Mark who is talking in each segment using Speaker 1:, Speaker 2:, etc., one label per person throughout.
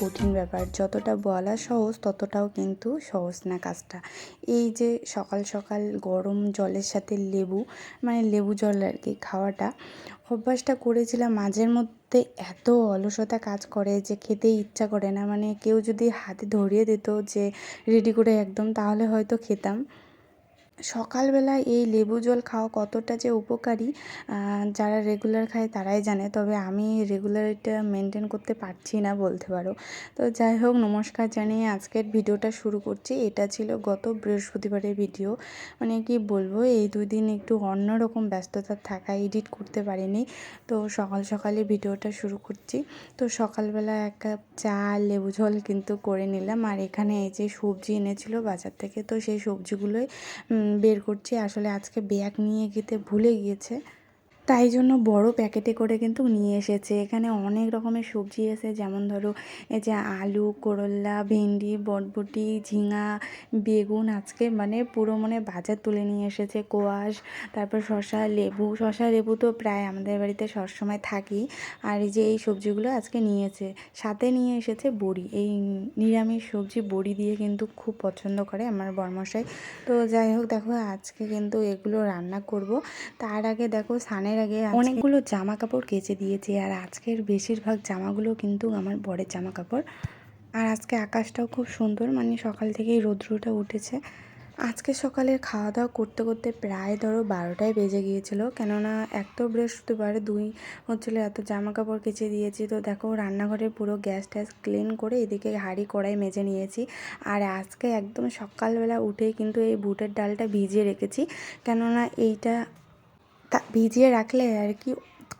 Speaker 1: কঠিন ব্যাপার। যতটা বলা সহজ, ততটাও কিন্তু সহজ না কাজটা। এই যে সকাল সকাল গরম জলের সাথে লেবু মানে লেবু জল আর কি খাওয়াটা, অভ্যাসটা করেছিলাম। মাঝের মধ্যে এত অলসতা কাজ করে যে খেতেই ইচ্ছা করে না। মানে কেউ যদি হাতে ধরিয়ে দিত যে, রেডি করে একদম, তাহলে হয়তো খেতাম। সকালবেলা এই লেবু জল খাওয়া কতটা যে উপকারী যারা রেগুলার খায় তারাই জানে। তবে আমি রেগুলার এটা মেনটেন করতে পারছি না বলতে পারো। তো যাই হোক, নমস্কার জানিয়ে আজকের ভিডিওটা শুরু করছি। এটা ছিল গত বৃহস্পতিবারের ভিডিও। মানে কি বলব, এই দুই দিন একটু অন্যরকম ব্যস্ততা থাকা এডিট করতে পারিনি। তো সকাল সকালে ভিডিওটা শুরু করছি। তো সকালবেলা এক কাপ চা, লেবু জল কিন্তু করে নিলাম। আর এখানে এই যে সবজি এনেছিল বাজার থেকে, তো সেই সবজিগুলোই বের করছি। আসলে আজকে ব্যাগ নিয়ে যেতে ভুলে গিয়েছে। তাই জন্য বড় প্যাকেটে করে কিন্তু নিয়ে এসেছে। এখানে অনেক রকমের সবজি এসে যেমন ধরো এই যে আলু করল্লা ভেন্ডি, বটবটি, ঝিঙা, বেগুন আজকে মানে পুরো মানে বাজার তুলে নিয়ে এসেছে। কোয়াশ, তারপর শশা লেবু। শশা লেবু তো প্রায় আমাদের বাড়িতে সবসময় থাকি আর এই যে এই সবজিগুলো আজকে নিয়েছে। সাথে নিয়ে এসেছে বড়ি। এই নিরামিষ সবজি বড়ি দিয়ে কিন্তু খুব পছন্দ করে আমার বরমশাই। তো যাই হোক, দেখো আজকে কিন্তু এগুলো রান্না করব। তার আগে দেখো সানের আগে অনেকগুলো জামা কাপড় কেচে দিয়েছি আর আজকের বেশিরভাগ জামাগুলো কিন্তু আমার বরের জামা কাপড় আর আজকে আকাশটাও খুব সুন্দর মানে সকাল থেকেই রৌদ্রটা উঠেছে। আজকে সকালের খাওয়া দাওয়া করতে করতে প্রায় ধরো বারোটায় বেজে গিয়েছিল। কেননা এক তো বৃহস্পতিবার, দুই হচ্ছিল এত জামা কাপড় কেচে দিয়েছি। তো দেখো রান্নাঘরে পুরো গ্যাস ট্যাস ক্লিন করে এদিকে হাঁড়ি, কড়াই মেজে নিয়েছি। আর আজকে একদম সকালবেলা উঠেই কিন্তু এই বুটের ডালটা ভিজিয়ে রেখেছি। কেননা এইটা তা ভিজিয়ে রাখলে আর কি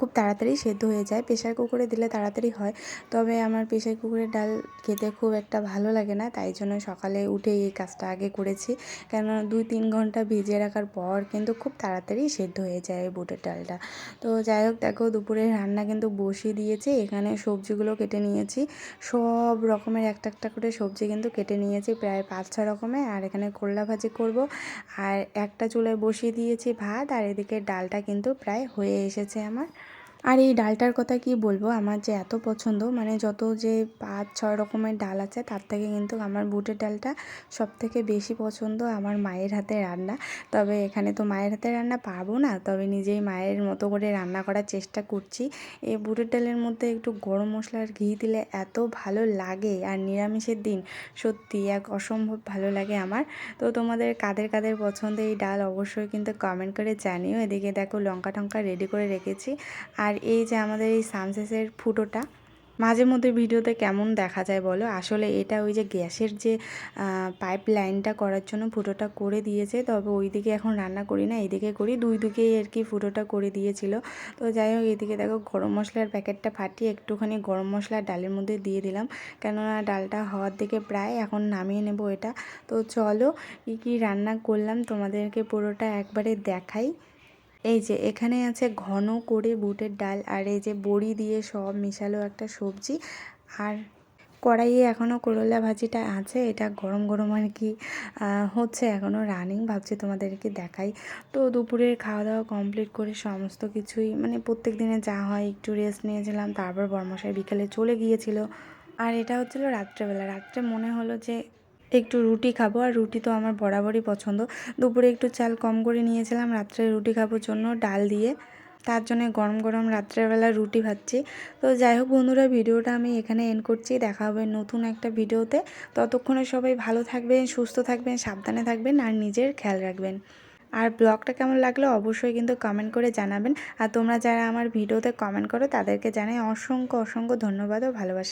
Speaker 1: খুব তাড়াতাড়ি সেদ্ধ হয়ে যায়। প্রেশার কুকারে দিলে তাড়াতাড়ি হয়। তবে আমার প্রেশার কুকারের ডাল খেতে খুব একটা ভালো লাগে না। তাই জন্য সকালে উঠে এই কাজটা আগে করেছি। কেন দুই তিন ঘণ্টা ভিজিয়ে রাখার পর কিন্তু খুব তাড়াতাড়ি সেদ্ধ হয়ে যায় বুটের ডালটা। তো যাই হোক, দেখো দুপুরে রান্না কিন্তু বসিয়ে দিয়েছি। এখানে সবজিগুলো কেটে নিয়েছি। সব রকমের একটা একটা করে সবজি কিন্তু কেটে নিয়েছি। প্রায় পাঁচ ছ রকমের। আর এখানে করলা ভাজি করব। আর একটা চুলায় বসিয়ে দিয়েছি ভাত। আর এদিকে ডালটা কিন্তু প্রায় হয়ে এসেছে আমার। আর এই ডালটার কথা কি বলব? আমার যে এত পছন্দ মানে যত যে পাঁচ, ছয় রকমের ডাল আছে, তার থেকে কিন্তু আমার বুটের ডালটা সব থেকে বেশি পছন্দ আমার মায়ের হাতে রান্না। তবে এখানে তো মায়ের হাতে রান্না পারব না, তবে নিজেই মায়ের মতো করে রান্না করার চেষ্টা করছি। এই বুটের ডালের মধ্যে একটু গরম মশলার ঘি দিলে এত ভালো লাগে, আর নিরামিষের দিন সত্যি এক অসম্ভব ভালো লাগে আমার। তো তোমাদের কাদের কাদের পছন্দ এই ডাল, অবশ্যই কিন্তু কমেন্ট করে জানিও। এদিকে দেখো লঙ্কা টঙ্কা রেডি করে রেখেছি। আর আর এই যে আমাদের এই সানসেসের ফুটোটা, মাঝে মধ্যে ভিডিওতে কেমন দেখা যায় বলো? আসলে এটা ওই যে গ্যাসের যে পাইপ লাইনটা করার জন্য ফুটোটা করে দিয়েছে, তবে ওই দিকে এখন রান্না করি না, এইদিকে করি, দুই দিকেই আর কি ফুটোটা করে দিয়েছিল। তো যাই হোক এদিকে দেখো গরম মশলার প্যাকেটটা ফাটিয়ে একটুখানি গরম মশলা ডালের মধ্যে দিয়ে দিলাম। কেননা ডালটা হওয়ার দিকে প্রায় এখন নামিয়ে নেব এটা। তো চলো, কী কী রান্না করলাম তোমাদেরকে পুরোটা একবারে দেখাই। এই যে এখানে আছে ঘন করে বুটের ডাল আর এই যে বড়ি দিয়ে সব মিশালো একটা সবজি। আর কড়াইয়ে এখনও করলা ভাজিটা আছে, এটা গরম গরম আর কি হচ্ছে এখনও রানিং ভাবছি তোমাদেরকে দেখাই। তো দুপুরের খাওয়া দাওয়া কমপ্লিট করে সমস্ত কিছুই মানে প্রত্যেক দিনে যা হয় একটু রেস্ট নিয়েছিলাম, তারপর বর্মশাই বিকেলে চলে গিয়েছিল। আর এটা হচ্ছিল রাত্রেবেলা, রাত্রে মনে হলো যে একটু রুটি খাব, আর রুটি তো আমার বরাবরই পছন্দ। দুপুরে একটু চাল কম করে নিয়েছিলাম, রাত্রে রুটি খাবোর জন্য ডাল দিয়ে। তার জন্য গরম গরম রাত্রেবেলা রুটি ভাজছি। তো যাই হোক বন্ধুরা, ভিডিওটা আমি এখানে এন্ড করছি। দেখা হবে নতুন একটা ভিডিওতে। ততক্ষণে সবাই ভালো থাকবেন, সুস্থ থাকবেন, সাবধানে থাকবেন, আর নিজের খেয়াল রাখবেন। আর ব্লগটা কেমন লাগল অবশ্যই কিন্তু কমেন্ট করে জানাবেন। আর তোমরা যারা আমার ভিডিওতে কমেন্ট করো, তাদেরকে জানাই অসংখ্য অসংখ্য ধন্যবাদ ও ভালোবাসা।